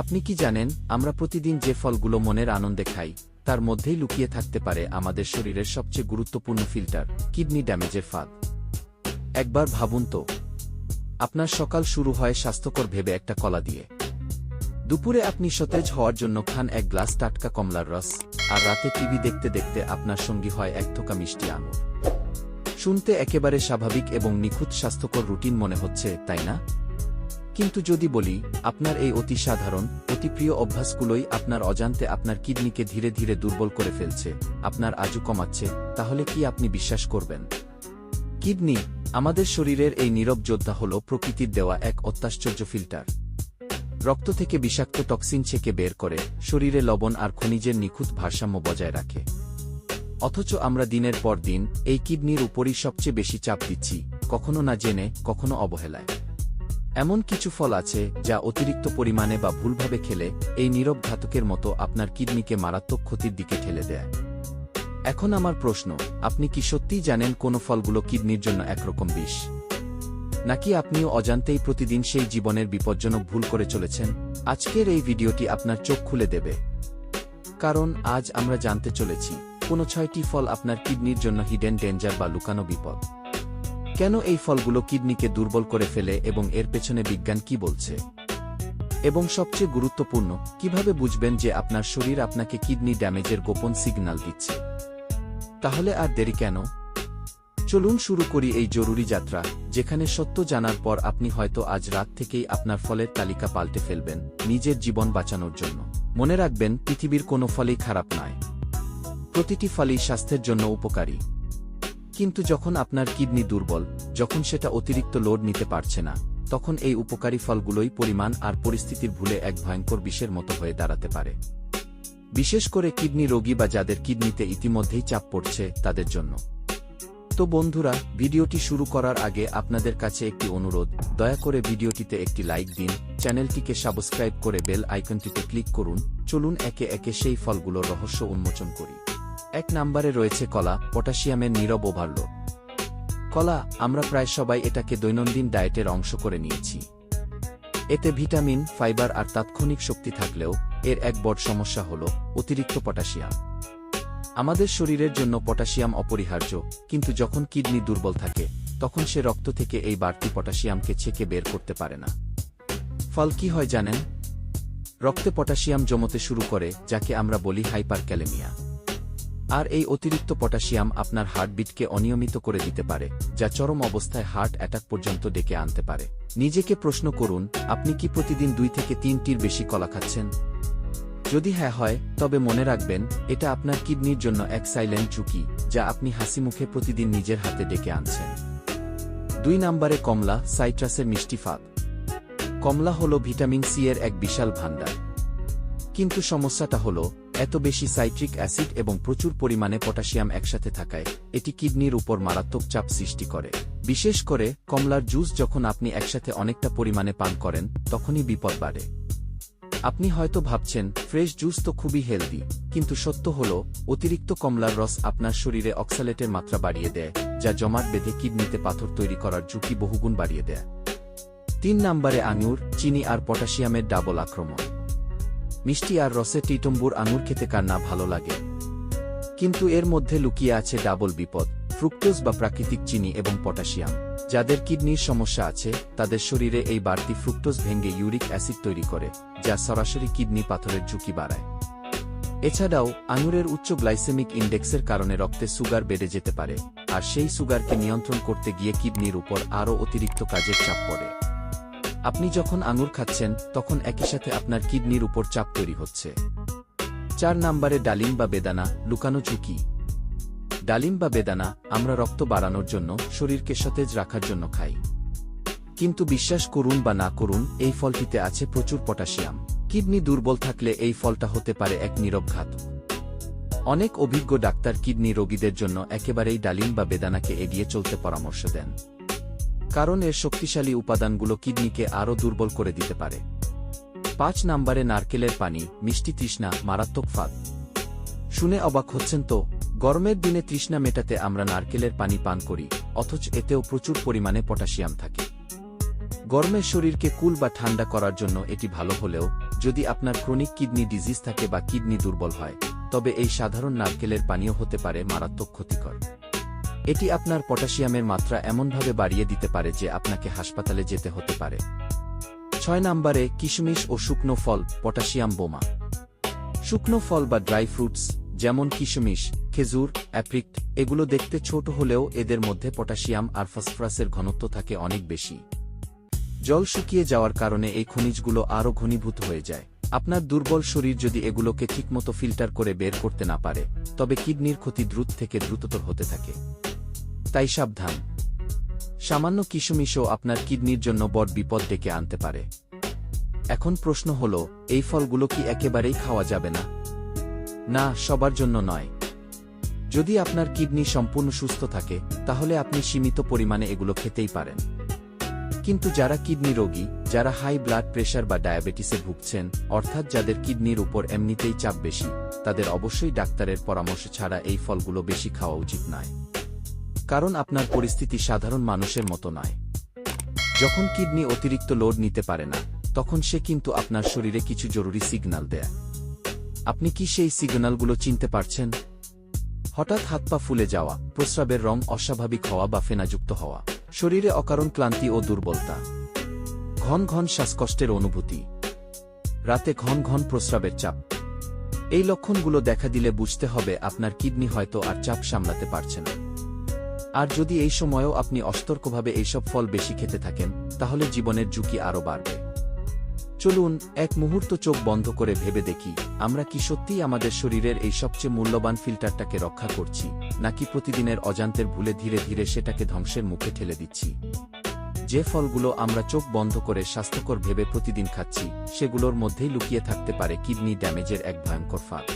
আপনি কি জানেন, আমরা প্রতিদিন যে ফলগুলো মনের আনন্দে খাই, তার মধ্যেই লুকিয়ে থাকতে পারে আমাদের শরীরের সবচেয়ে গুরুত্বপূর্ণ ফিল্টার, কিডনি ড্যামেজের ফাঁদ। একবার ভাবুন তো, আপনার সকাল শুরু হয় স্বাস্থ্যকর ভেবে একটা কলা দিয়ে। দুপুরে আপনি সতেজ হওয়ার জন্য খান এক গ্লাস টাটকা কমলার রস, আর রাতে টিভি দেখতে দেখতে আপনার সঙ্গী হয় এক থোকা মিষ্টি আঙুর। শুনতে একেবারে স্বাভাবিক এবং নিখুঁত স্বাস্থ্যকর রুটিন মনে হচ্ছে, তাই না? কিন্তু যদি বলি, আপনার এই অতি সাধারণ, অতি প্রিয় অভ্যাসগুলোই আপনার অজান্তে আপনার কিডনিকে ধীরে ধীরে দুর্বল করে ফেলছে, আপনার আজু কমাচ্ছে, তাহলে কি আপনি বিশ্বাস করবেন? কিডনি, আমাদের শরীরের এই নীরব যোদ্ধা হল প্রকৃতির দেওয়া এক অত্যাশ্চর্য ফিল্টার। রক্ত থেকে বিষাক্ত টক্সিন ছেকে বের করে, শরীরে লবণ আর খনিজের নিখুঁত ভারসাম্য বজায় রাখে। অথচ আমরা দিনের পর দিন, এই কিডনির উপরই সবচেয়ে বেশি চাপ দিচ্ছি, কখনো না জেনে, কখনো অবহেলায়। এমন কিছু ফল আছে, যা অতিরিক্ত পরিমাণে বা ভুলভাবে খেলে, এই নীরব ঘাতকের মতো আপনার কিডনিকে মারাত্মক ক্ষতির দিকে ঠেলে দেয়। এখন আমার প্রশ্ন, আপনি কি সত্যিই জানেন কোন ফলগুলো কিডনির জন্য একরকম বিষ? নাকি আপনিও অজান্তেই প্রতিদিন সেই জীবনের বিপজ্জনক ভুল করে চলেছেন? আজকের এই ভিডিওটি আপনার চোখ খুলে দেবে। কারণ, আজ আমরা জানতে চলেছি, কোন ছয়টি ফল আপনার কিডনির জন্য হিডেন ডেঞ্জার বা লুকানো বিপদ। কেন এই ফলগুলো কিডনিকে দুর্বল করে ফেলে এবং এর পেছনে বিজ্ঞান কি বলছে? এবং সবচেয়ে গুরুত্বপূর্ণ, কীভাবে বুঝবেন যে আপনার শরীর আপনাকে কিডনি ড্যামেজের গোপন সিগন্যাল দিচ্ছে? তাহলে আর দেরি কেন? চলুন শুরু করি এই জরুরি যাত্রা, যেখানে সত্য জানার পর আপনি হয়তো আজ রাত থেকেই আপনার ফলের তালিকা পাল্টে ফেলবেন, নিজের জীবন বাঁচানোর জন্য। মনে রাখবেন, পৃথিবীর কোনো ফলেই খারাপ নয়। প্রতিটি ফলই স্বাস্থ্যের জন্য উপকারী। কিন্তু যখন আপনার কিডনি দুর্বল, যখন সেটা অতিরিক্ত লোড নিতে পারছে না, তখন এই উপকারী ফলগুলোই পরিমাণ আর পরিস্থিতির ভুলে এক ভয়ঙ্কর বিষের মতো হয়ে দাঁড়াতে পারে। বিশেষ করে কিডনি রোগী বা যাদের কিডনিতে ইতিমধ্যেই চাপ পড়ছে, তাদের জন্য। তো বন্ধুরা, ভিডিওটি শুরু করার আগে আপনাদের কাছে একটি অনুরোধ, দয়া করে ভিডিওটিতে একটি লাইক দিন, চ্যানেলটিকে সাবস্ক্রাইব করে বেল আইকনটিতে ক্লিক করুন, চলুন একে একে সেই ফলগুলোর রহস্য উন্মোচন করি। এক নম্বরে রয়েছে কলা, পটাশিয়ামের নীরব ওভারলোড। কলা, আমরা প্রায় সবাই এটাকে দৈনন্দিন ডায়েটের অংশ করে নিয়েছি। এতে ভিটামিন, ফাইবার আর তাৎক্ষণিক শক্তি থাকলেও এর এক বড় সমস্যা হল অতিরিক্ত পটাশিয়াম। আমাদের শরীরের জন্য পটাশিয়াম অপরিহার্য, কিন্তু যখন কিডনি দুর্বল থাকে, তখন সে রক্ত থেকে এই বাড়তি পটাশিয়ামকে ছেকে বের করতে পারে না। ফল কি হয় জানেন? রক্তে পটাশিয়াম জমতে শুরু করে, যাকে আমরা বলি হাইপার ক্যালেমিয়া আর এই অতিরিক্ত পটাশিয়াম আপনার হার্টবিটকে অনিয়মিত করে দিতে পারে, যা চরম অবস্থায় হার্ট অ্যাটাক পর্যন্ত ডেকে আনতে পারে। নিজেকে প্রশ্ন করুন, আপনি কি প্রতিদিন দুই থেকে তিনটির বেশি কলা খাচ্ছেন? যদি হ্যাঁ হয়, তবে মনে রাখবেন, এটা আপনার কিডনির জন্য এক সাইলেন্ট ঝুঁকি, যা আপনি হাসি মুখে প্রতিদিন নিজের হাতে ডেকে আনছেন। দুই নম্বরে কমলা, সাইট্রাসের মিষ্টি ফাঁদ। কমলা হল ভিটামিন সি এর এক বিশাল ভাণ্ডার। কিন্তু সমস্যাটা হল এত বেশি সাইট্রিক অ্যাসিড এবং প্রচুর পরিমাণে পটাশিয়াম একসাথে থাকায়, এটি কিডনির উপর মারাত্মক চাপ সৃষ্টি করে। বিশেষ করে, কমলার জুস যখন আপনি একসাথে অনেকটা পরিমাণে পান করেন, তখনই বিপদ বাড়ে। আপনি হয়তো ভাবছেন, ফ্রেশ জুস তো খুবই হেলদি, কিন্তু সত্য হল, অতিরিক্ত কমলার রস আপনার শরীরে অক্সালেটের মাত্রা বাড়িয়ে দেয়, যা জমাট বেঁধে কিডনিতে পাথর তৈরি করার ঝুঁকি বহুগুণ বাড়িয়ে দেয়। তিন নম্বরে আঙুর, চিনি আর পটাশিয়ামের ডাবল আক্রমণ। মিষ্টি আর রসে টিটম্বুর আঙুর খেতে কার না ভালো লাগে। কিন্তু এর মধ্যে লুকিয়ে আছে ডাবল বিপদ, ফ্রুক্টোজ বা প্রাকৃতিক চিনি এবং পটাশিয়াম। যাদের কিডনির সমস্যা আছে, তাদের শরীরে এই বাড়তি ফ্রুক্টোজ ভেঙে ইউরিক অ্যাসিড তৈরি করে, যা সরাসরি কিডনি পাথরের ঝুঁকি বাড়ায়। এছাড়াও, আঙুরের উচ্চ গ্লাইসেমিক ইন্ডেক্সের কারণে রক্তে সুগার বেড়ে যেতে পারে, আর সেই সুগারকে নিয়ন্ত্রণ করতে গিয়ে কিডনির উপর আরও অতিরিক্ত কাজের চাপ পড়ে। আপনি যখন আঙুর খাচ্ছেন, তখন একই সাথে আপনার কিডনির উপর চাপ তৈরি হচ্ছে। চার নম্বরে ডালিম বা বেদানা, লুকানো ঝুঁকি। ডালিম বা বেদানা, আমরা রক্ত বাড়ানোর জন্য, শরীরকে সতেজ রাখার জন্য খাই। কিন্তু বিশ্বাস করুন বা না করুন, এই ফলটিতে আছে প্রচুর পটাশিয়াম। কিডনি দুর্বল থাকলে এই ফলটা হতে পারে এক নীরব ঘাত। অনেক অভিজ্ঞ ডাক্তার কিডনি রোগীদের জন্য একেবারেই ডালিম বা বেদানাকে এড়িয়ে চলতে পরামর্শ দেন। কারণ এর শক্তিশালী উপাদানগুলো কিডনিকে আরও দুর্বল করে দিতে পারে। পাঁচ নম্বরে নারকেলের পানি, মিষ্টি তৃষ্ণা, মারাত্মক ফাঁদ। শুনে অবাক হচ্ছেন তো, গরমের দিনে তৃষ্ণা মেটাতে আমরা নারকেলের পানি পান করি, অথচ এতেও প্রচুর পরিমাণে পটাশিয়াম থাকে। গরমের শরীরকে কুল বা ঠান্ডা করার জন্য এটি ভালো হলেও, যদি আপনার ক্রনিক কিডনি ডিজিজ থাকে বা কিডনি দুর্বল হয়, তবে এই সাধারণ নারকেলের পানীয় হতে পারে মারাত্মক ক্ষতিকর। এটি আপনার পটাশিয়ামের মাত্রা এমনভাবে বাড়িয়ে দিতে পারে যে আপনাকে হাসপাতালে যেতে হতে পারে। ছয় নম্বরে, কিশমিশ ও শুকনো ফল, পটাশিয়াম বোমা। শুকনো ফল বা ড্রাই ফ্রুটস, যেমন কিশমিশ, খেজুর, অ্যাপ্রিক্ট, এগুলো দেখতে ছোট হলেও এদের মধ্যে পটাশিয়াম আর ফসফরাসের ঘনত্ব থাকে অনেক বেশি। জল শুকিয়ে যাওয়ার কারণে এই খনিজগুলো আরও ঘনীভূত হয়ে যায়। আপনার দুর্বল শরীর যদি এগুলোকে ঠিকমতো ফিল্টার করে বের করতে না পারে, তবে কিডনির ক্ষতি দ্রুত থেকে দ্রুততর হতে থাকে। তাই সাবধান। সামান্য কিশমিশও আপনার কিডনির জন্য বড় বিপদ ডেকে আনতে পারে। এখন প্রশ্ন হল, এই ফলগুলো কি একেবারেই খাওয়া যাবে না? না, সবার জন্য নয়। যদি আপনার কিডনি সম্পূর্ণ সুস্থ থাকে, তাহলে আপনি সীমিত পরিমাণে এগুলো খেতেই পারেন। কিন্তু যারা কিডনি রোগী, যারা হাই ব্লাড প্রেশার বা ডায়াবেটিসে ভুগছেন, অর্থাৎ যাদের কিডনির উপর এমনিতেই চাপ বেশি, তাদের অবশ্যই ডাক্তারের পরামর্শ ছাড়া এই ফলগুলো বেশি খাওয়া উচিত নয়। কারণ আপনার পরিস্থিতি সাধারণ মানুষের মতো নয়। যখন কিডনি অতিরিক্ত লোড নিতে পারে না, তখন সে কিন্তু আপনার শরীরে কিছু জরুরি সিগন্যাল দেয়। আপনি কি সেই সিগন্যালগুলো চিনতে পারছেন? হঠাৎ হাত পা ফুলে যাওয়া, প্রস্রাবের রং অস্বাভাবিক হওয়া বা ফেনাযুক্ত হওয়া, শরীরে অকারণ ক্লান্তি ও দুর্বলতা। ঘন ঘন শ্বাসকষ্টের অনুভূতি। রাতে ঘন ঘন প্রস্রাবের চাপ। এই লক্ষণগুলো দেখা দিলে বুঝতে হবে আপনার কিডনি হয়তো আর চাপ সামলাতে পারছে না। আর যদি এই সময়েও আপনি অসতর্কভাবে এইসব ফল বেশি খেতে থাকেন, তাহলে জীবনের ঝুঁকি আরও বাড়বে। চলুন, এক মুহূর্ত চোখ বন্ধ করে ভেবে দেখি, আমরা কি সত্যিই আমাদের শরীরের এই সবচেয়ে মূল্যবান ফিল্টারটাকে রক্ষা করছি, নাকি প্রতিদিনের অজান্তের ভুলে ধীরে ধীরে সেটাকে ধ্বংসের মুখে ঠেলে দিচ্ছি? যে ফলগুলো আমরা চোখ বন্ধ করে স্বাস্থ্যকর ভেবে প্রতিদিন খাচ্ছি, সেগুলোর মধ্যেই লুকিয়ে থাকতে পারে কিডনি ড্যামেজের এক ভয়ঙ্কর ফাঁক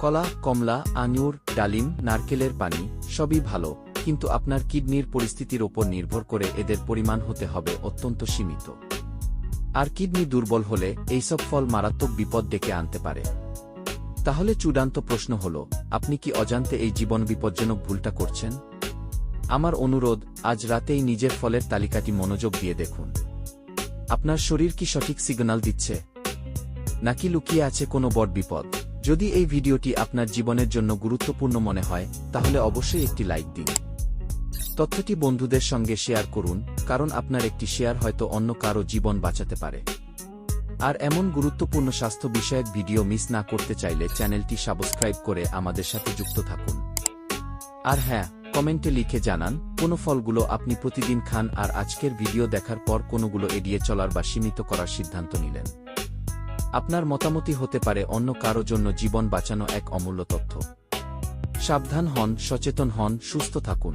কলা, কমলা, আঙুর, ডালিম, নারকেলের পানি, সবই ভালো কিন্তু আপনার কিডনির পরিস্থিতির ওপর নির্ভর করে এদের পরিমাণ হতে হবে অত্যন্ত সীমিত। আর কিডনি দুর্বল হলে এইসব ফল মারাত্মক বিপদ ডেকে আনতে পারে। তাহলে চূড়ান্ত প্রশ্ন হল, আপনি কি অজান্তে এই জীবন বিপজ্জনক ভুলটা করছেন? আমার অনুরোধ, আজ রাতেই নিজের ফলের তালিকাটি মনোযোগ দিয়ে দেখুন। আপনার শরীর কি সঠিক সিগন্যাল দিচ্ছে? নাকি লুকিয়ে আছে কোনো বড় বিপদ? যদি এই ভিডিওটি আপনার জীবনের জন্য গুরুত্বপূর্ণ মনে হয়, তাহলে অবশ্যই একটি লাইক দিন। তথ্যটি বন্ধুদের সঙ্গে শেয়ার করুন, কারণ আপনার একটি শেয়ার হয়তো অন্য কারও জীবন বাঁচাতে পারে। আর এমন গুরুত্বপূর্ণ স্বাস্থ্য বিষয়ক ভিডিও মিস না করতে চাইলে চ্যানেলটি সাবস্ক্রাইব করে আমাদের সাথে যুক্ত থাকুন। আর হ্যাঁ কমেন্টে লিখে জানান, কোন ফলগুলো আপনি প্রতিদিন খান আর আজকের ভিডিও দেখার পর কোনগুলো এড়িয়ে চলার বা সীমিত করার সিদ্ধান্ত নিলেন। আপনার মতামতি হতে পারে অন্য কারও জন্য জীবন বাঁচানো এক অমূল্য তথ্য। সাবধান হন, সচেতন হন, সুস্থ থাকুন।